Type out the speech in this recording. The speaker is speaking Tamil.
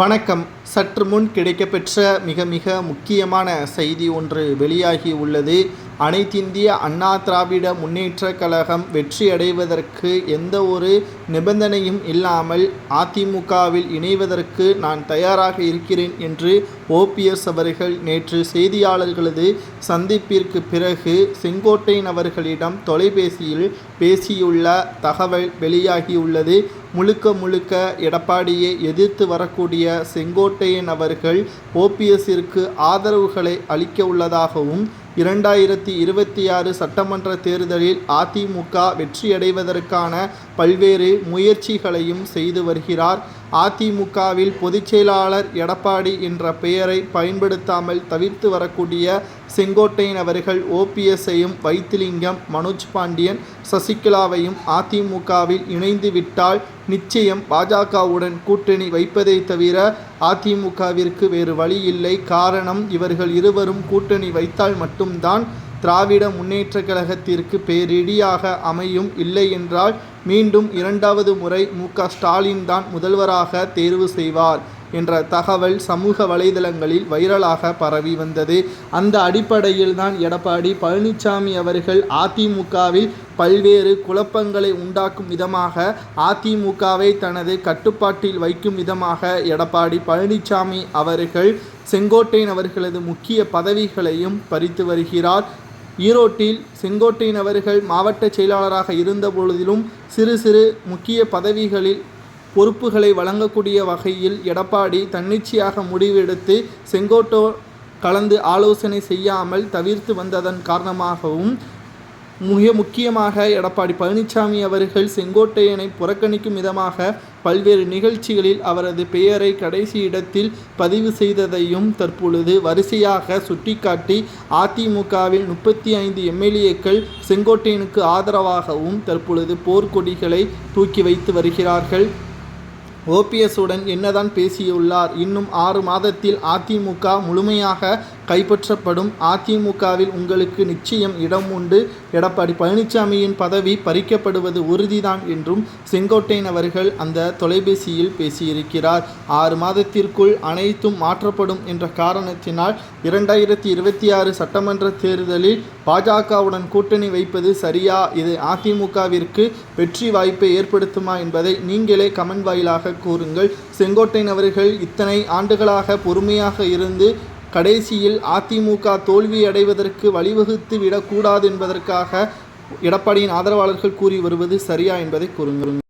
வணக்கம். சற்று முன் கிடைக்கப்பெற்ற மிக மிக முக்கியமான செய்தி ஒன்று வெளியாகி உள்ளது. அனைத்திந்திய அண்ணா திராவிட முன்னேற்ற கழகம் வெற்றியடைவதற்கு எந்த ஒரு நிபந்தனையும் இல்லாமல் அதிமுகவில் இணைவதற்கு நான் தயாராக இருக்கிறேன் என்று ஓபிஎஸ் அவர்கள் நேற்று செய்தியாளர்களது சந்திப்பிற்கு பிறகு செங்கோட்டையன் அவர்களிடம் தொலைபேசியில் பேசியுள்ள தகவல் வெளியாகியுள்ளது முழுக்க முழுக்க எடப்பாடியை எதிர்த்து வரக்கூடிய செங்கோட்டையன் அவர்கள் ஓபிஎஸ்ஸிற்கு ஆதரவுகளை அளிக்க உள்ளதாகவும் இரண்டாயிரத்தி இருபத்தி ஆறு சட்டமன்ற தேர்தலில் அதிமுக வெற்றியடைவதற்கான பல்வேறு முயற்சிகளையும் செய்து வருகிறார். அதிமுகவில் பொதுச்செயலாளர் எடப்பாடி என்ற பெயரை பயன்படுத்தாமல் தவிர்த்து வரக்கூடிய செங்கோட்டையன் அவர்கள் ஓபிஎஸ்ஸையும் வைத்திலிங்கம் மனோஜ் பாண்டியன் சசிகலாவையும் அதிமுகவில் இணைந்து விட்டால் நிச்சயம் பாஜகவுடன் கூட்டணி வைப்பதை தவிர அதிமுகவிற்கு வேறு வழி இல்லை. காரணம் இவர்கள் இருவரும் கூட்டணி வைத்தால் மட்டும்தான் திராவிட முன்னேற்ற கழகத்திற்கு பேரிடியாக அமையும் இல்லை என்றால் மீண்டும் இரண்டாவது முறை மு. க. ஸ்டாலின் தான் முதல்வராக தேர்வு செய்வார் என்ற தகவல் சமூக வலைதளங்களில் வைரலாக பரவி வந்தது. அந்த அடிப்படையில் தான் எடப்பாடி பழனிசாமி அவர்கள் அதிமுகவில் பல்வேறு குழப்பங்களை உண்டாக்கும் விதமாக அதிமுகவை தனது கட்டுப்பாட்டில் வைக்கும் விதமாக எடப்பாடி பழனிசாமி அவர்கள் செங்கோட்டையன் அவர்களது முக்கிய பதவிகளையும் பறித்து வருகிறார். ஈரோட்டில் செங்கோட்டையன் அவர்கள் மாவட்ட செயலாளராக இருந்த பொழுதிலும் சிறு சிறு முக்கிய பதவிகளில் பொறுப்புகளை வழங்கக்கூடிய வகையில் எடப்பாடி தன்னிச்சையாக முடிவெடுத்து செங்கோட்டோ கலந்து ஆலோசனை செய்யாமல் தவிர்த்து வந்ததன் காரணமாகவும் மிக முக்கியமாக எடப்பாடி பழனிசாமி அவர்கள் செங்கோட்டையனை புறக்கணிக்கும் விதமாக பல்வேறு நிகழ்ச்சிகளில் அவரது பெயரை கடைசி இடத்தில் பதிவு செய்ததையும் தற்பொழுது வரிசையாக சுட்டிக்காட்டி அதிமுகவில் முப்பத்தி ஐந்து எம்எல்ஏக்கள் செங்கோட்டையனுக்கு ஆதரவாகவும் தற்பொழுது போர்க்கொடிகளை தூக்கி வைத்து வருகிறார்கள். ஓபிஎஸ் உடன் என்னதான் பேசியுள்ளார்? இன்னும் ஆறு மாதத்தில் அதிமுக முழுமையாக கைப்பற்றப்படும். அதிமுகவில் உங்களுக்கு நிச்சயம் இடம் உண்டு. எடப்பாடி பழனிசாமியின் பதவி பறிக்கப்படுவது உறுதிதான் என்றும் செங்கோட்டையன் அவர்கள் அந்த தொலைபேசியில் பேசியிருக்கிறார். ஆறு மாதத்திற்குள் அனைத்தும் மாற்றப்படும் என்ற காரணத்தினால் இரண்டாயிரத்தி இருபத்தி ஆறு சட்டமன்ற தேர்தலில் பாஜகவுடன் கூட்டணி வைப்பது சரியா? இது அதிமுகவிற்கு வெற்றி வாய்ப்பை ஏற்படுத்துமா என்பதை நீங்களே கமெண்ட் வாயிலாக கூறுங்கள். செங்கோட்டையன் அவர்கள் இத்தனை ஆண்டுகளாக பொறுமையாக இருந்து கடைசியில் அதிமுக தோல்வி அடைவதற்கு வழிவகுத்து விடக்கூடாது என்பதற்காக எடப்பாடியின் ஆதரவாளர்கள் கூறி வருவது சரியா என்பதை கூறுங்கள்.